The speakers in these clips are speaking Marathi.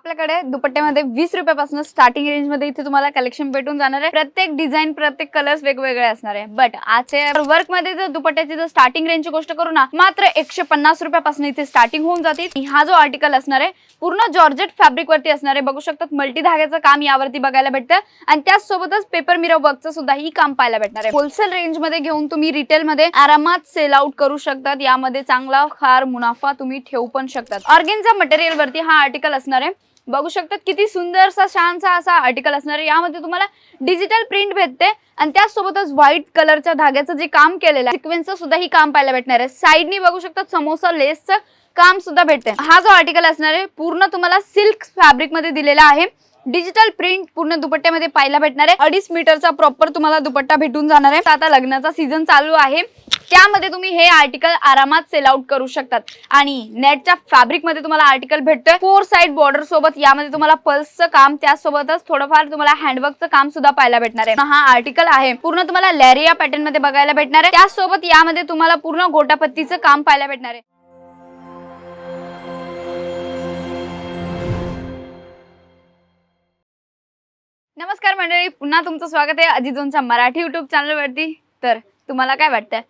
आपल्याकडे दुपट्ट्यामध्ये वीस रुपयापासून स्टार्टिंग रेंजमध्ये इथे तुम्हाला कलेक्शन भेटून जाणार आहे. प्रत्येक डिझाईन प्रत्येक कलर्स वेगवेगळे असणार आहे. बट आजच्या वर्कमध्ये जर दुपट्ट्याची जर स्टार्टिंग रेंजची गोष्ट करू ना मात्र एकशे पन्नास रुपयापासून इथे स्टार्टिंग होऊन जाते. हा जो आर्टिकल असणार आहे पूर्ण जॉर्जेट फॅब्रिक वरती असणार आहे. बघू शकतात मल्टी धाग्याचं काम यावरती बघायला भेटतं. आणि त्याचसोबतच पेपर मिरर वर्कचं सुद्धा ही काम पाहायला भेटणार आहे. होलसेल रेंजमध्ये घेऊन तुम्ही रिटेलमध्ये आरामात सेल आउट करू शकतात. यामध्ये चांगला फार मुनाफा तुम्ही ठेवू पण शकतात. ऑर्गेनचा मटेरियल वरती हा आर्टिकल असणार आहे. बघू शकतात किती सुंदरसा छानसा असा आर्टिकल असणार आहे. यामध्ये तुम्हाला डिजिटल प्रिंट भेटते आणि त्याचसोबतच व्हाईट कलरच्या धाग्याचं जे काम केलेलं आहे सिक्वेन्सचं सुद्धा ही काम पाहायला भेटणार आहे. साईडनी बघू शकतात समोसा लेसचं काम सुद्धा भेटते. हा जो आर्टिकल असणार आहे पूर्ण तुम्हाला सिल्क फॅब्रिकमध्ये दिलेला आहे. डिजिटल प्रिंट पूर्ण दुपट्ट्यामध्ये पाहायला भेटणार आहे. अडीच मीटरचा प्रॉपर तुम्हाला दुपट्टा भेटून जाणार आहे. आता लग्नाचा सीझन चालू आहे. त्यामध्ये तुम्ही हे आर्टिकल आरामात सेल आउट करू शकतात. आणि नेटच्या फॅब्रिकमध्ये तुम्हाला आर्टिकल भेटतोय. फोर साइड बॉर्डर सोबत यामध्ये तुम्हाला पल्सचं काम त्यासोबतच थोडंफार तुम्हाला हँडवर्कचं काम सुद्धा पाहायला भेटणार आहे. हा आर्टिकल आहे. पूर्ण तुम्हाला लॅरिया पॅटर्नमध्ये बघायला भेटणार आहे. त्यासोबत यामध्ये तुम्हाला पूर्ण गोटापत्तीचं काम पाहायला भेटणार आहे. नमस्कार मंडळी. पुन्हा तुमचं स्वागत आहे अजिजोनच्या मराठी युट्यूब चॅनलवरती तर तुम्हाला काय वाटतंय?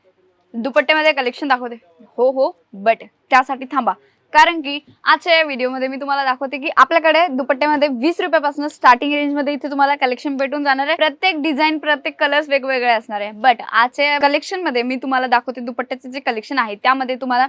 दुपट्ट्यामध्ये कलेक्शन दाखवते. हो हो बट त्यासाठी थांबा. कारण की आजच्या या व्हिडिओमध्ये मी तुम्हाला दाखवते की आपल्याकडे दुपट्ट्यामध्ये वीस रुपयापासून स्टार्टिंग रेंजमध्ये इथे तुम्हाला कलेक्शन भेटून जाणार आहे. प्रत्येक डिझाईन प्रत्येक कलर्स वेगवेगळे असणार आहे. बट आजच्या कलेक्शनमध्ये मी तुम्हाला दाखवते दुपट्ट्याचे जे कलेक्शन आहे त्यामध्ये तुम्हाला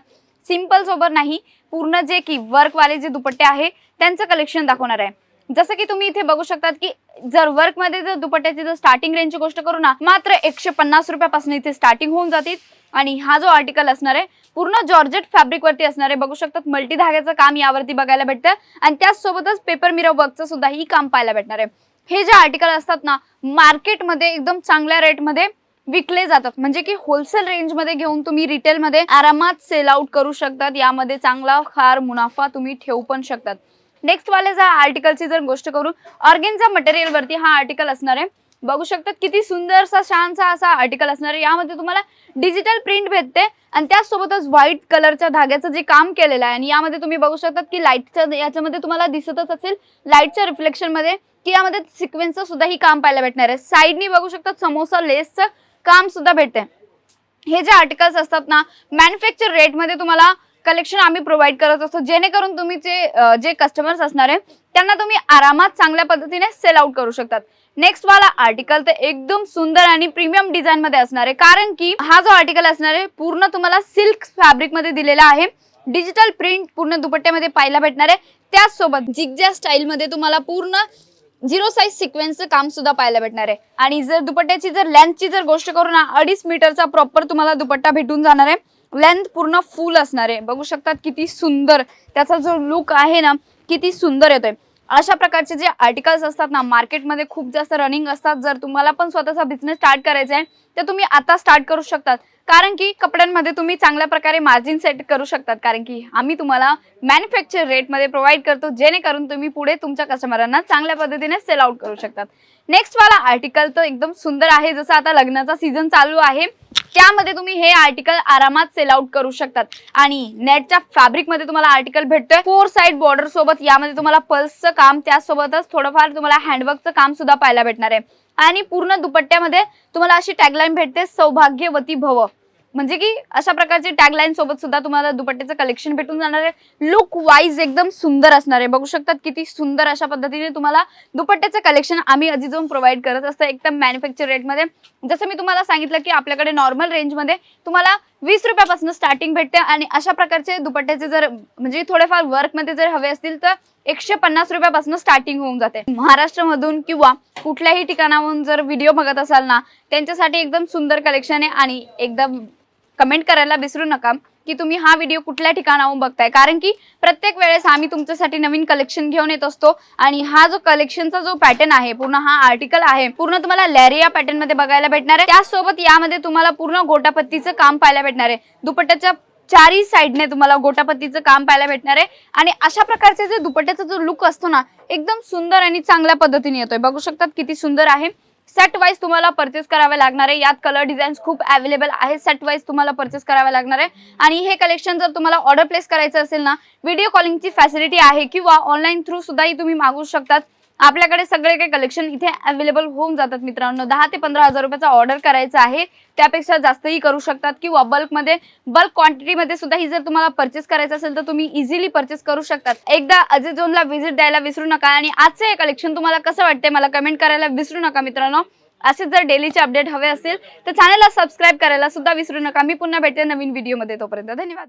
सिंपल सोबत नाही पूर्ण जे की वर्कवाले जे दुपट्टे आहे त्यांचं कलेक्शन दाखवणार आहे. जसं की तुम्ही इथे बघू शकतात की जर वर्कमध्ये जर दुपट्ट्याची जर स्टार्टिंग रेंजची गोष्ट करू ना मात्र एकशे पन्नास रुपयापासून इथे स्टार्टिंग होऊन जातील. आणि हा जो आर्टिकल असणार आहे पूर्ण जॉर्जेट फॅब्रिक वरती असणार आहे. बघू शकतात मल्टी धाग्याचं काम यावरती बघायला भेटतं. आणि त्याचसोबतच पेपर मिरर वर्कचं सुद्धा ही काम पाहायला भेटणार आहे. हे जे आर्टिकल असतात ना मार्केटमध्ये एकदम चांगल्या रेटमध्ये विकले जातात. म्हणजे की होलसेल रेंजमध्ये घेऊन तुम्ही रिटेलमध्ये आरामात सेल आउट करू शकतात. यामध्ये चांगला फार मुनाफा तुम्ही ठेवू पण शकतात. नेक्स्ट वाले जर आर्टिकलची जर गोष्ट करू ऑर्गेनचा मटेरियल वरती हा आर्टिकल असणार आहे. बघू शकतात किती सुंदरसा छानसा असा आर्टिकल असणार आहे. यामध्ये तुम्हाला डिजिटल प्रिंट भेटते आणि त्याचसोबतच व्हाईट कलरच्या धाग्याचं जे काम केलेलं आहे. आणि यामध्ये तुम्ही बघू शकतात की लाईटच्या याच्यामध्ये तुम्हाला दिसतच असेल लाईटच्या रिफ्लेक्शनमध्ये की यामध्ये सिक्वेन्सचं सुद्धा ही काम पाहायला भेटणार आहे. साईडनी बघू शकतात समोसा लेसचं काम सुद्धा भेटते. हे जे आर्टिकल्स असतात ना मॅन्युफॅक्चर रेटमध्ये तुम्हाला कलेक्शन आम्ही प्रोव्हाइड करत असतो. जेणेकरून तुम्ही जे जे कस्टमर्स असणार आहे त्यांना तुम्ही आरामात चांगल्या पद्धतीने सेल आउट करू शकतात. नेक्स्ट वाला आर्टिकल तर एकदम सुंदर आणि प्रीमियम डिझाईन मध्ये असणार आहे. कारण की हा जो आर्टिकल असणार आहे पूर्ण तुम्हाला सिल्क फॅब्रिकमध्ये दिलेला आहे. डिजिटल प्रिंट पूर्ण दुपट्ट्यामध्ये पाहायला भेटणार आहे. त्याचसोबत जिगज्या स्टाईल मध्ये तुम्हाला पूर्ण झिरो साईज सिक्वेन्सचं काम सुद्धा पाहायला भेटणार आहे. आणि जर दुपट्ट्याची जर लेंथची जर गोष्ट करू ना अडीच मीटरचा प्रॉपर तुम्हाला दुपट्टा भेटून जाणार आहे. लेंथ पूर्ण फुल असणार. आहे बघू शकतात किती सुंदर. त्याचा जो लुक आहे ना किती सुंदर येतोय. अशा प्रकारचे जे आर्टिकल्स असतात ना मार्केटमध्ये खूप जास्त रनिंग असतात. जर तुम्हाला पण स्वतःचा बिझनेस स्टार्ट करायचा आहे तर तुम्ही आता स्टार्ट करू शकतात. कारण की कपड्यांमध्ये तुम्ही चांगल्या प्रकारे मार्जिन सेट करू शकतात. कारण की आम्ही तुम्हाला मॅन्युफॅक्चर रेटमध्ये प्रोव्हाइड करतो जेणेकरून तुम्ही पुढे तुमच्या कस्टमरांना चांगल्या पद्धतीने सेल आउट करू शकतात. नेक्स्ट वाला आर्टिकल तर एकदम सुंदर आहे. जसं आता लग्नाचा सीझन चालू आहे त्यामध्ये तुम्ही हे आर्टिकल आरामात सेल आउट करू शकतात. आणि नेटच्या फॅब्रिकमध्ये तुम्हाला आर्टिकल भेटतोय. फोर साइड बॉर्डर सोबत यामध्ये तुम्हाला पल्सचं काम त्यासोबतच थोडंफार तुम्हाला हँडवर्कचं काम सुद्धा पाहायला भेटणार आहे. आणि पूर्ण दुपट्ट्यामध्ये तुम्हाला अशी टॅगलाईन भेटते सौभाग्यवती भव. म्हणजे की अशा प्रकारचे टॅगलाईन सोबत सुद्धा तुम्हाला दुपट्ट्याचं कलेक्शन भेटून जाणार आहे. लुक वाईज एकदम सुंदर असणार आहे. बघू शकतात किती सुंदर अशा पद्धतीने तुम्हाला दुपट्ट्याचं कलेक्शन आम्ही आधी जाऊन प्रोव्हाइड करत असतो एकदम मॅन्युफॅक्चर रेटमध्ये जसं मी तुम्हाला सांगितलं की आपल्याकडे नॉर्मल रेंजमध्ये तुम्हाला वीस रुपयापासून स्टार्टिंग भेटते आणि अशा प्रकारचे दुपट्ट्याचे जर म्हणजे थोडेफार वर्कमध्ये जर हवे असतील तर एकशे पन्नास रुपयापासून स्टार्टिंग होऊन जाते. महाराष्ट्रामधून किंवा कुठल्याही ठिकाणाहून जर व्हिडिओ बघत असाल ना त्यांच्यासाठी एकदम सुंदर कलेक्शन आहे आणि एकदम कमेंट करायला विसरू नका की तुम्ही हा व्हिडिओ कुठल्या ठिकाणाहून बघताय. कारण की प्रत्येक वेळेस आम्ही तुमच्यासाठी नवीन कलेक्शन घेऊन येत असतो आणि हा जो कलेक्शनचा जो पॅटर्न आहे पूर्ण हा आर्टिकल आहे पूर्ण तुम्हाला लॅरिया पॅटर्नमध्ये बघायला भेटणार आहे. त्यासोबत यामध्ये तुम्हाला पूर्ण गोटापत्तीचं काम पाहायला भेटणार आहे. दुपट्ट्याच्या चारही साईडने तुम्हाला गोटापत्तीचं काम पाहायला भेटणार आहे. आणि अशा प्रकारचे जे दुपट्ट्याचा जो लुक असतो ना एकदम सुंदर आणि चांगल्या पद्धतीने येतोय. बघू शकतात किती सुंदर आहे. सेट वाईज तुम्हाला परचेस करावे लागणार आहे. यात कलर डिझाईन्स खूप अवेलेबल आहे सेट वाईज तुम्हाला परचेस करावे लागणार आहे. आणि हे कलेक्शन जर तुम्हाला ऑर्डर प्लेस करायचं असेल ना व्हिडिओ कॉलिंगची फॅसिलिटी आहे किंवा ऑनलाईन थ्रू सुद्धाही तुम्ही मागू शकतात. आपल्याकडे सगळे काही कलेक्शन इथे अवेलेबल होऊन जातात मित्रांनो. दहा ते पंधरा हजार रुपयाचा ऑर्डर करायचा आहे. त्यापेक्षा जास्तही करू शकतात किंवा बल्कमध्ये बल्क क्वांटिटीमध्ये सुद्धा ही जर तुम्हाला परचेस करायचं असेल तर तुम्ही इझिली परचेस करू शकतात. एकदा अजय झोनला व्हिजिट द्यायला विसरू नका आणि आजचं हे कलेक्शन तुम्हाला कसं वाटते मला कमेंट करायला विसरू नका मित्रांनो. असेच जर डेलीचे अपडेट हवे असेल तर चॅनलला सबस्क्राईब करायला सुद्धा विसरू नका. मी पुन्हा भेटते नवीन व्हिडिओमध्ये तोपर्यंत. धन्यवाद.